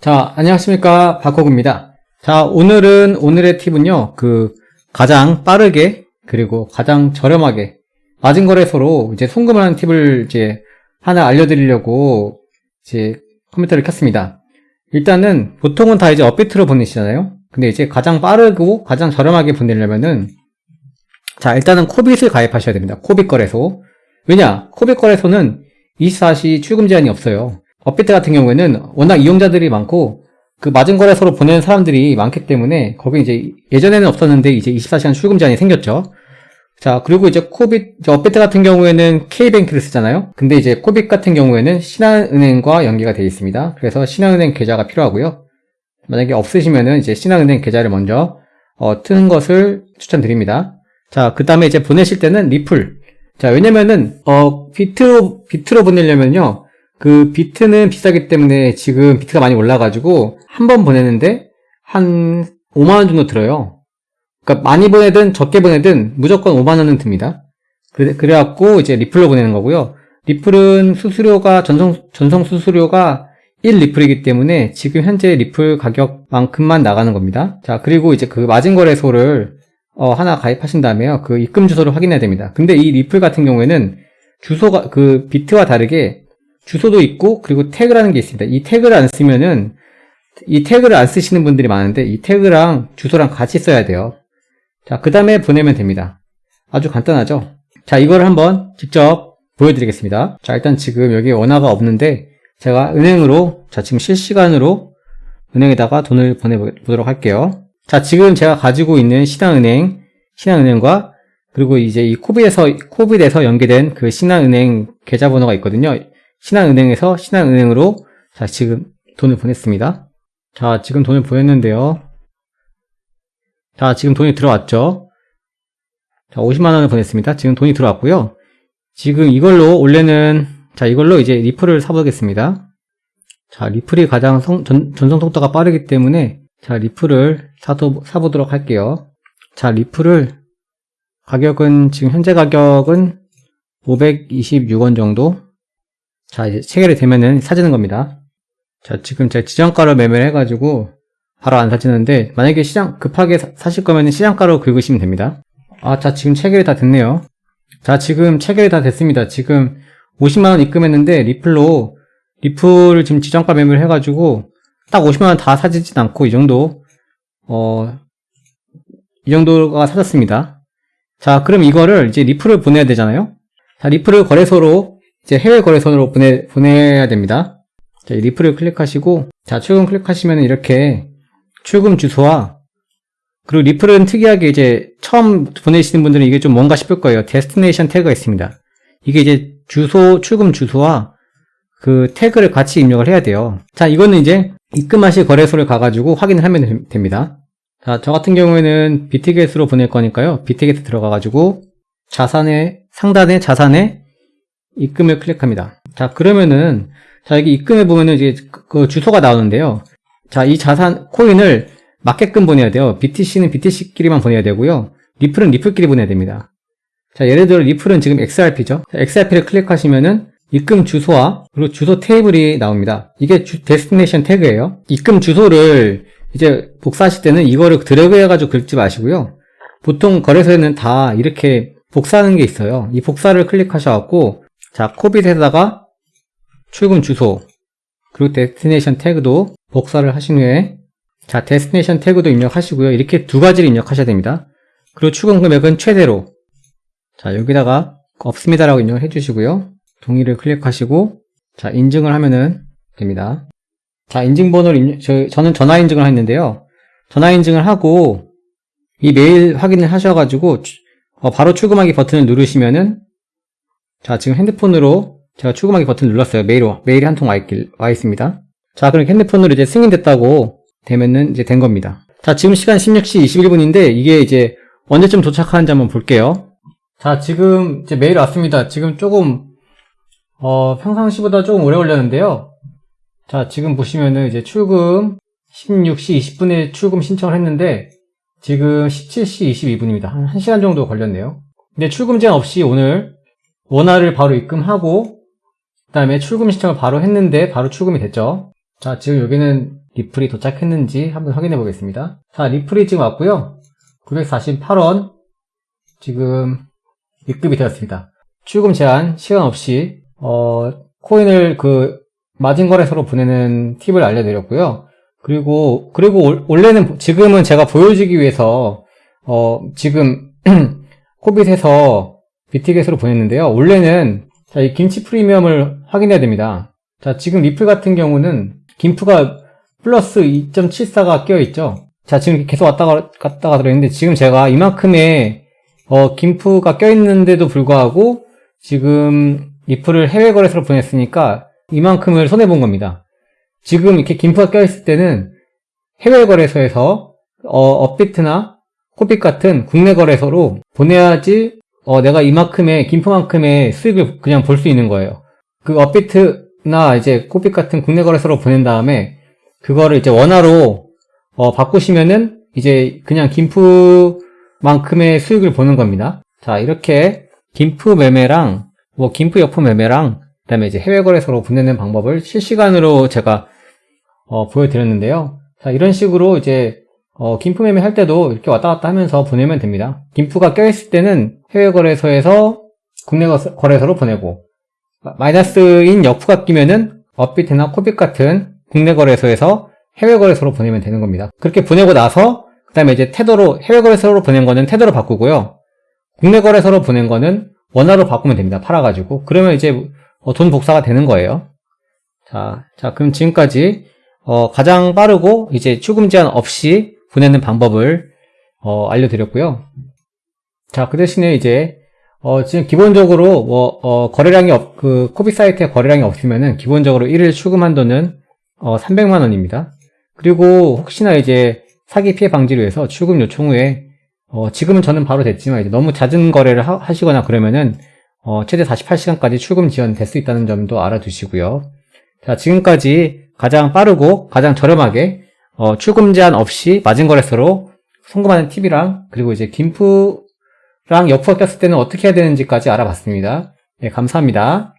자, 안녕하십니까. 박호구입니다. 자, 오늘은, 오늘의 팁은요, 그, 가장 빠르게, 그리고 가장 저렴하게, 맞은 거래소로 이제 송금을 하는 팁을 이제 하나 알려드리려고 이제 컴퓨터를 켰습니다. 일단은, 보통은 다 이제 업비트로 보내시잖아요? 근데 이제 가장 빠르고 가장 저렴하게 보내려면은, 자, 일단은 코빗을 가입하셔야 됩니다. 코빗 거래소. 왜냐? 코빗 거래소는 24시 출금 제한이 없어요. 업비트 같은 경우에는 워낙 이용자들이 많고 그 맞은 거래소로 보내는 사람들이 많기 때문에 거기 이제 예전에는 없었는데 이제 24시간 출금 제한이 생겼죠. 자, 그리고 이제 코빗, 이제 업비트 같은 경우에는 K뱅크를 쓰잖아요. 근데 이제 코빗 같은 경우에는 신한은행과 연계가 되어 있습니다. 그래서 신한은행 계좌가 필요하고요. 만약에 없으시면은 이제 신한은행 계좌를 먼저 어, 트는 것을 추천드립니다. 자, 그 다음에 이제 보내실 때는 리플. 자, 왜냐면은, 어, 비트로, 비트로 보내려면요. 그 비트는 비싸기 때문에 지금 비트가 많이 올라가지고 한 번 보내는데 한 5만원 정도 들어요. 그러니까 많이 보내든 적게 보내든 무조건 5만원은 듭니다. 그래, 그래갖고 이제 리플로 보내는 거고요. 리플은 수수료가, 전송, 전송 수수료가 1리플이기 때문에 지금 현재 리플 가격만큼만 나가는 겁니다. 자, 그리고 이제 그 마진거래소를 어, 하나 가입하신 다음에요. 그 입금 주소를 확인해야 됩니다. 근데 이 리플 같은 경우에는 주소가, 그 비트와 다르게 주소도 있고, 그리고 태그라는 게 있습니다. 이 태그를 안 쓰면은, 이 태그를 안 쓰시는 분들이 많은데, 이 태그랑 주소랑 같이 써야 돼요. 자, 그 다음에 보내면 됩니다. 아주 간단하죠? 자, 이걸 한번 직접 보여드리겠습니다. 자, 일단 지금 여기 원화가 없는데, 제가 은행으로, 자, 지금 실시간으로 은행에다가 돈을 보내보도록 할게요. 자, 지금 제가 가지고 있는 신한은행, 신한은행과 그리고 이제 이 코빗에서, 코빗에서 연계된 그 신한은행 계좌번호가 있거든요. 신한은행에서 신한은행으로 자, 지금 돈을 보냈습니다. 자, 지금 돈을 보냈는데요. 자, 지금 돈이 들어왔죠. 자, 50만 원을 보냈습니다. 지금 돈이 들어왔고요. 지금 이걸로 원래는, 자, 이걸로 이제 리플을 사보겠습니다. 자, 리플이 가장 성- 전, 전송 속도가 빠르기 때문에 자, 리플을 사도, 사보도록 할게요. 자, 리플을 가격은 지금 현재 가격은 526원 정도. 자, 이제 체결이 되면은 사지는 겁니다. 자, 지금 제가 지정가로 매매를 해가지고 바로 안 사지는데 만약에 시장 급하게 사- 사실 거면은 시장가로 긁으시면 됩니다. 아, 자, 지금 체결이 다 됐네요. 자, 지금 체결이 다 됐습니다. 지금 50만원 입금했는데 리플로 리플을 지금 지정가 매매를 해가지고 딱 50만원 다 사지진 않고 이 정도 어, 이 정도가 사졌습니다. 자, 그럼 이거를 이제 리플을 보내야 되잖아요? 자, 리플을 거래소로 이제 해외 거래소로 보내, 보내야 됩니다. 자, 이 리플을 클릭하시고, 자, 출금 클릭하시면 이렇게 출금 주소와, 그리고 리플은 특이하게 이제 처음 보내시는 분들은 이게 좀 뭔가 싶을 거예요. 데스티네이션 태그가 있습니다. 이게 이제 주소, 출금 주소와 그 태그를 같이 입력을 해야 돼요. 자, 이거는 이제 입금하실 거래소를 가가지고 확인을 하면 되- 됩니다. 자, 저 같은 경우에는 비트겟으로 보낼 거니까요. 비트겟에 들어가가지고 자산의 상단에 자산에 입금을 클릭합니다. 자, 그러면은 자, 여기 입금해 보면은 이제 그- 그 주소가 나오는데요. 자, 이 자산 코인을 맞게끔 보내야 돼요. BTC는 BTC끼리만 보내야 되고요. 리플은 리플끼리 보내야 됩니다. 자, 예를 들어 리플은 지금 XRP죠. XRP를 클릭하시면은 입금 주소와 그리고 주소 테이블이 나옵니다. 이게 주, 데스티네이션 태그예요. 입금 주소를 이제 복사하실 때는 이거를 드래그 해가지고 긁지 마시고요. 보통 거래소에는 다 이렇게 복사하는 게 있어요. 이 복사를 클릭하셔갖고 자 코빗에다가 출금 주소 그리고 데스티네이션 태그도 복사를 하신 후에 자 데스티네이션 태그도 입력하시고요. 이렇게 두 가지를 입력하셔야 됩니다. 그리고 출금 금액은 최대로 자 여기다가 없습니다라고 입력을 해주시고요. 동의를 클릭하시고 자 인증을 하면은 됩니다. 자 인증번호를 저, 저는 전화 인증을 했는데요. 전화 인증을 하고 이 메일 확인을 하셔가지고 추- 어, 바로 출금하기 버튼을 누르시면은 자 지금 핸드폰으로 제가 출금하기 버튼을 눌렀어요. 메일 메일이 한 통 와 있습니다. 자 그럼 핸드폰으로 이제 승인됐다고 되면은 이제 된 겁니다. 자 지금 시간 16시 21분인데 이게 이제 언제쯤 도착하는지 한번 볼게요. 자 지금 이제 메일 왔습니다. 지금 조금 어, 평상시보다 조금 오래 걸렸는데요. 자, 지금 보시면은 이제 출금 16시 20분에 출금 신청을 했는데 지금 17시 22분입니다. 한 1시간 정도 걸렸네요. 근데 출금 제한 없이 오늘 원화를 바로 입금하고 그 다음에 출금 신청을 바로 했는데 바로 출금이 됐죠. 자, 지금 여기는 리플이 도착했는지 한번 확인해 보겠습니다. 자, 리플이 지금 왔고요. 948원 지금 입금이 되었습니다. 출금 제한 시간 없이 어, 코인을 그 마진 거래소로 보내는 팁을 알려드렸고요. 그리고 그리고 올- 원래는 지금은 제가 보여주기 위해서 어, 지금 코빗에서 비티겟으로 보냈는데요. 원래는 자, 이 김치 프리미엄을 확인해야 됩니다. 자, 지금 리플 같은 경우는 김프가 플러스 2.74가 껴있죠. 자, 지금 계속 왔다 가- 갔다가 들어있는데 지금 제가 이만큼의 어, 김프가 껴있는데도 불구하고 지금 리플을 해외 거래소로 보냈으니까 이만큼을 손해본 겁니다. 지금 이렇게 김프가 껴있을 때는 해외 거래소에서 어, 업비트나 코빗 같은 국내 거래소로 보내야지 어, 내가 이만큼의 김프만큼의 수익을 그냥 볼 수 있는 거예요. 그 업비트나 이제 코빗 같은 국내 거래소로 보낸 다음에 그거를 이제 원화로 어, 바꾸시면은 이제 그냥 김프만큼의 수익을 보는 겁니다. 자 이렇게 김프 매매랑 뭐 김프 여프 매매랑 그다음에 이제 해외 거래소로 보내는 방법을 실시간으로 제가 어, 보여드렸는데요. 자 이런 식으로 이제 어, 김프 매매 할 때도 이렇게 왔다 갔다 하면서 보내면 됩니다. 김프가 껴있을 때는 해외 거래소에서 국내 거- 거래소로 보내고 마- 마이너스인 여프가 끼면은 업비트나 코빗 같은 국내 거래소에서 해외 거래소로 보내면 되는 겁니다. 그렇게 보내고 나서 그 다음에 이제 테더로 해외 거래소로 보낸 거는 테더로 바꾸고요. 국내 거래소로 보낸 거는 원화로 바꾸면 됩니다. 팔아가지고 그러면 이제 어, 돈 복사가 되는 거예요. 자, 자 그럼 지금까지 어, 가장 빠르고 이제 출금 제한 없이 보내는 방법을 어, 알려드렸고요. 자, 그 대신에 이제 어, 지금 기본적으로 뭐 어, 거래량이 없, 그 코비 사이트에 거래량이 없으면은 기본적으로 1일 출금 한도는 어, 300만 원입니다. 그리고 혹시나 이제 사기 피해 방지를 위해서 출금 요청 후에 어, 지금은 저는 바로 됐지만 이제 너무 잦은 거래를 하, 시거나 그러면은 어, 최대 48시간까지 출금 지연 될 수 있다는 점도 알아두시고요. 자, 지금까지 가장 빠르고 가장 저렴하게 어, 출금 제한 없이 마진 거래소로 송금하는 팁이랑 그리고 이제 김프랑 여프가 꼈을 때는 어떻게 해야 되는지까지 알아봤습니다. 네, 감사합니다.